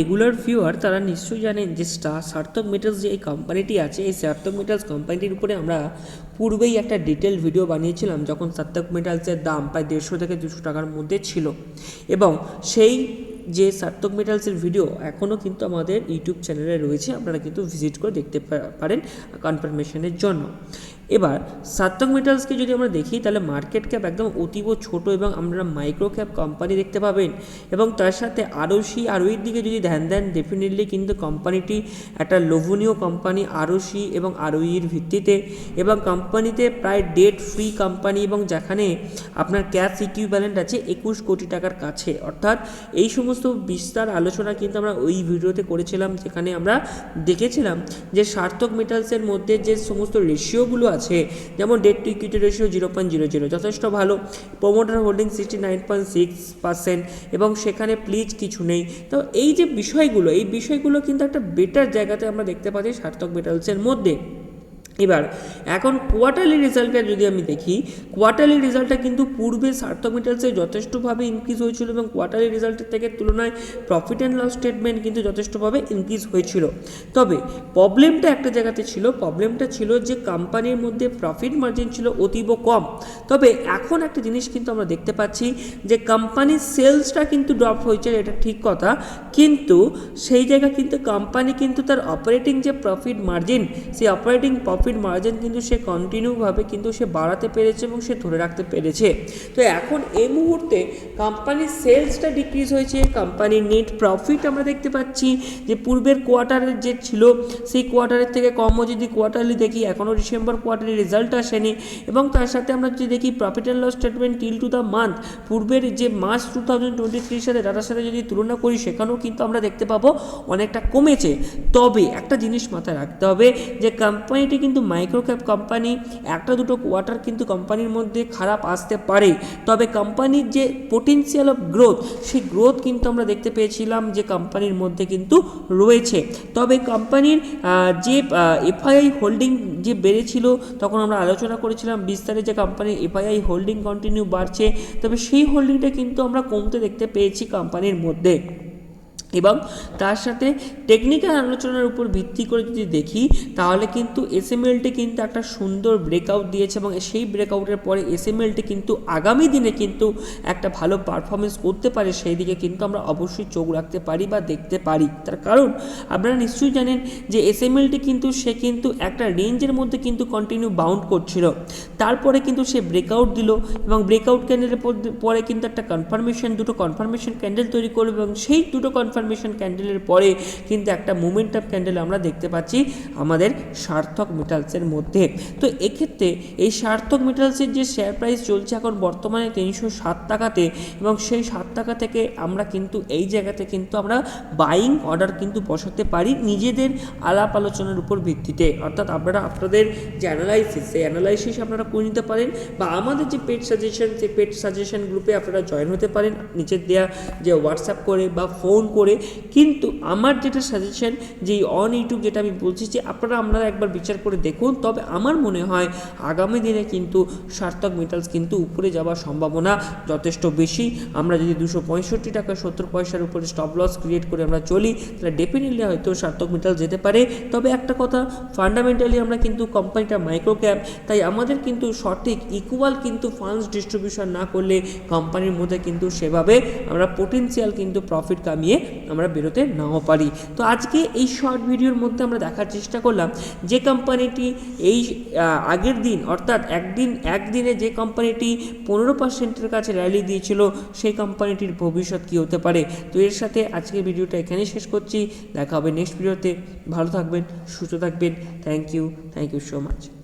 Regular viewer তারা নিশ্চয়ই জানেন যে স্টার সার্থক মেটালস যে এই কোম্পানিটি আছে, এই সার্থক মেটালস কোম্পানিটির উপরে আমরা পূর্বেই একটা ডিটেল ভিডিও বানিয়েছিলাম যখন সার্থক মেটালসের দাম প্রায় দেড়শো থেকে দুশো টাকার মধ্যে ছিল। এবং সেই যে সার্থক মেটালসের ভিডিও এখনও কিন্তু আমাদের ইউটিউব চ্যানেলে রয়েছে, আপনারা কিন্তু ভিজিট করে দেখতে পারেন কনফার্মেশনের জন্য। এবার সার্থক মেটালসকে যদি আমরা দেখি, তাহলে মার্কেট ক্যাপ একদম অতীব ছোট এবং আমরা মাইক্রো ক্যাপ কোম্পানি দেখতে পাবেন। এবং তার সাথে আরওসি আরওইয়ের দিকে যদি ধ্যান দেন ডেফিনেটলি কিন্তু কোম্পানিটি একটা লোভনীয় কোম্পানি আরওসি এবং আরওইয়ের ভিত্তিতে। এবং কোম্পানিতে প্রায় ডেট ফ্রি কোম্পানি এবং যেখানে আপনার ক্যাশ ইকুইভ্যালেন্ট আছে একুশ কোটি টাকার কাছে। অর্থাৎ এই সমস্ত বিস্তার আলোচনা কিন্তু আমরা ওই ভিডিওতে করেছিলাম, যেখানে আমরা দেখেছিলাম যে সার্থক মেটালসের মধ্যে যে সমস্ত রেশিওগুলো আছে যেমন debt to equity ratio zero point zero zero যথেষ্ট ভালো। Promoter holding sixty nine point six percent এবং সেখানে প্লিজ কিছু নেই। তো এই যে বিষয়গুলো, এই বিষয়গুলো কিন্তু একটা বেটার জায়গাতে আমরা দেখতে পাচ্ছি সার্থক মেটালসের মধ্যে। এবার, এখন কোয়ার্টারলি রেজাল্টটা যদি আমি দেখি কোয়ার্টারলি রেজাল্টটা কিন্তু পূর্বে সার্থক মেটালসে যথেষ্টভাবে ইনক্রিজ হয়েছিল এবং কোয়ার্টারলি রেজাল্টের থেকে তুলনায় প্রফিট অ্যান্ড লস স্টেটমেন্ট কিন্তু যথেষ্টভাবে ইনক্রিজ হয়েছিল। তবে প্রবলেমটা একটা জায়গাতে ছিল প্রবলেমটা ছিল যে কোম্পানির মধ্যে প্রফিট মার্জিন ছিল অতীব কম। তবে এখন একটা জিনিস কিন্তু আমরা দেখতে পাচ্ছি যে কোম্পানির সেলসটা কিন্তু ড্রপ হয়েছে, এটা ঠিক কথা, কিন্তু সেই জায়গা কিন্তু কোম্পানি কিন্তু তার অপারেটিং যে প্রফিট মার্জিন সেই অপারেটিং প্রফিট মার্জিন কিন্তু সে কন্টিনিউভাবে কিন্তু সে বাড়াতে পেরেছে এবং সে ধরে রাখতে পেরেছে। তো এখন এই মুহূর্তে কোম্পানির সেলসটা ডিক্রিজ হয়েছে কোম্পানির নেট প্রফিট আমরা দেখতে পাচ্ছি যে পূর্বের কোয়ার্টারের যে ছিল, সেই কোয়ার্টারের থেকে কমও যদি কোয়ার্টারলি দেখি এখনও ডিসেম্বর কোয়ার্টারের রেজাল্ট আসেনি এবং তার সাথে আমরা যদি দেখি profit and loss statement till to the month পূর্বের যে মার্চ টু থাউজেন্ড টোয়েন্টি থ্রির সাথে ডাটার সাথে যদি তুলনা করি, সেখানেও কিন্তু আমরা দেখতে পাবো অনেকটা কমেছে। তবে একটা জিনিস মাথায় রাখতে হবে যে কোম্পানিটি কিন্তু মাইক্রো ক্যাপ কোম্পানি একটা দুটো কোয়ার্টার কিন্তু কোম্পানির মধ্যে খারাপ আসতে পারে। তবে কোম্পানির যে পোটেন্সিয়াল অফ গ্রোথ সেই গ্রোথ কিন্তু আমরা দেখতে পেয়েছিলাম যে কোম্পানির মধ্যে কিন্তু রয়েছে। তবে কোম্পানির যে এফআইআই হোল্ডিং যে বেড়েছিল, তখন আমরা আলোচনা করেছিলাম, বিস্তারে যে কোম্পানির এফআইআই হোল্ডিং কন্টিনিউ বাড়ছে, তবে সেই হোল্ডিংটা কিন্তু আমরা কমতে দেখতে পেয়েছি কোম্পানির মধ্যে। এবং তার সাথে টেকনিক্যাল আলোচনার উপর ভিত্তি করে যদি দেখি, তাহলে কিন্তু এসএমএলটি কিন্তু একটা সুন্দর ব্রেকআউট দিয়েছে এবং সেই ব্রেকআউটের পরে এসএমএলটি কিন্তু আগামী দিনে কিন্তু একটা ভালো পারফরমেন্স করতে পারে। সেই দিকে কিন্তু আমরা অবশ্যই চোখ রাখতে পারি বা দেখতে পারি। তার কারণ, আপনারা নিশ্চয়ই জানেন যে এস এসএমএলটি কিন্তু সে কিন্তু একটা রেঞ্জের মধ্যে কিন্তু কন্টিনিউ বাউন্ড করছিল। তারপরে কিন্তু সে ব্রেকআউট দিল এবং ব্রেকআউট ক্যান্ডেলের পরে কিন্তু একটা কনফার্মেশন দুটো কনফার্মেশন ক্যান্ডেল তৈরি করল এবং সেই দুটো কনফার্মেশন ক্যান্ডেলের পরে কিন্তু একটা মুভমেন্ট অফ ক্যান্ডেল আমরা দেখতে পাচ্ছি আমাদের সার্থক মেটালসের মধ্যে। তো এক্ষেত্রে এই সার্থক মেটালসের যে শেয়ার প্রাইস চলছে এখন বর্তমানে তিনশো সাত টাকাতে এবং সেই সাত টাকা থেকে আমরা কিন্তু এই জায়গাতে কিন্তু আমরা বাইং অর্ডার কিন্তু বসাতে পারি নিজেদের আলাপ আলোচনার উপর ভিত্তিতে। অর্থাৎ আপনারা আপনাদের যে অ্যানালাইসিস সেই অ্যানালাইসিস আপনারা করে নিতে পারেন বা আমাদের যে পেট সাজেশন সেই পেট সাজেশন গ্রুপে আপনারা জয়েন হতে পারেন। নিচের দেওয়া যে হোয়াটসঅ্যাপ করে বা ফোন করে কিন্তু আমার যেটা সাজেশন যে অন ইউটিউব যেটা আমি বলছি যে আপনারা আপনারা একবার বিচার করে দেখুন। তবে আমার মনে হয় আগামী দিনে কিন্তু সার্থক মেটালস কিন্তু উপরে যাওয়ার সম্ভাবনা যথেষ্ট বেশি। আমরা যদি দুশো পঁয়ষট্টি টাকা সত্তর পয়সার উপরে স্টপ লস ক্রিয়েট করে আমরা চলি, তাহলে ডেফিনেটলি হয়তো সার্থক মেটাল যেতে পারে। তবে একটা কথা ফান্ডামেন্টালি আমরা কিন্তু কোম্পানিটা মাইক্রো ক্যাপ তাই আমাদের কিন্তু সঠিক ইকুয়াল কিন্তু ফান্ডস ডিস্ট্রিবিউশন না করলে কোম্পানির মধ্যে কিন্তু সেভাবে আমরা পোটেন্সিয়াল কিন্তু প্রফিট কামিয়ে আমরা বেরোতে নাও পারি। তো আজকে এই শর্ট ভিডিওর মধ্যে আমরা দেখার চেষ্টা করলাম যে কোম্পানিটি এই আগের দিন, অর্থাৎ একদিন, একদিনে যে কোম্পানিটি পনেরো পার্সেন্টের কাছে র্যালি দিয়েছিল, সেই কোম্পানিটির ভবিষ্যৎ কী হতে পারে? তো এর সাথে আজকের ভিডিওটা এখানেই শেষ করছি। দেখা হবে নেক্সট ভিডিওতে ভালো থাকবেন, সুস্থ থাকবেন। Thank you thank you so much